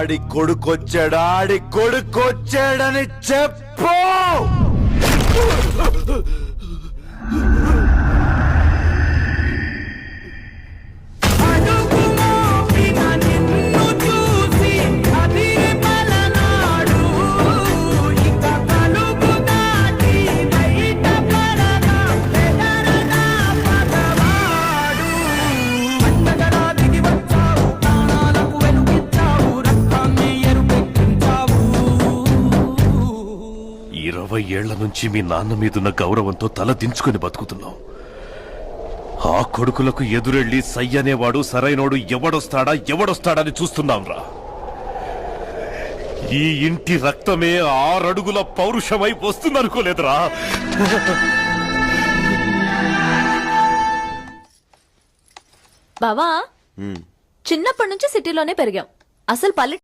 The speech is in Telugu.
ఆడి కొడుకొచ్చాడు ఆడి కొడుకొచ్చాడని చెప్పు. ఇరవై ఏళ్ళ నుంచి మీ నాన్న మీదున్న గౌరవంతో తల దించుకుని బతుకుతున్నాం ఆ కొడుకులకు ఎదురెళ్ళి సై అనేవాడు సరైనోడు ఎవడొస్తాడా ఎవడొస్తాడని చూస్తున్నాంరా ఈ ఇంటి రక్తమే ఆరడుగుల పౌరుషమై వస్తుందనుకోలేదురా. బావా చిన్నప్పటి నుంచి సిటీలోనే పెరిగాం. అసలు పల్లె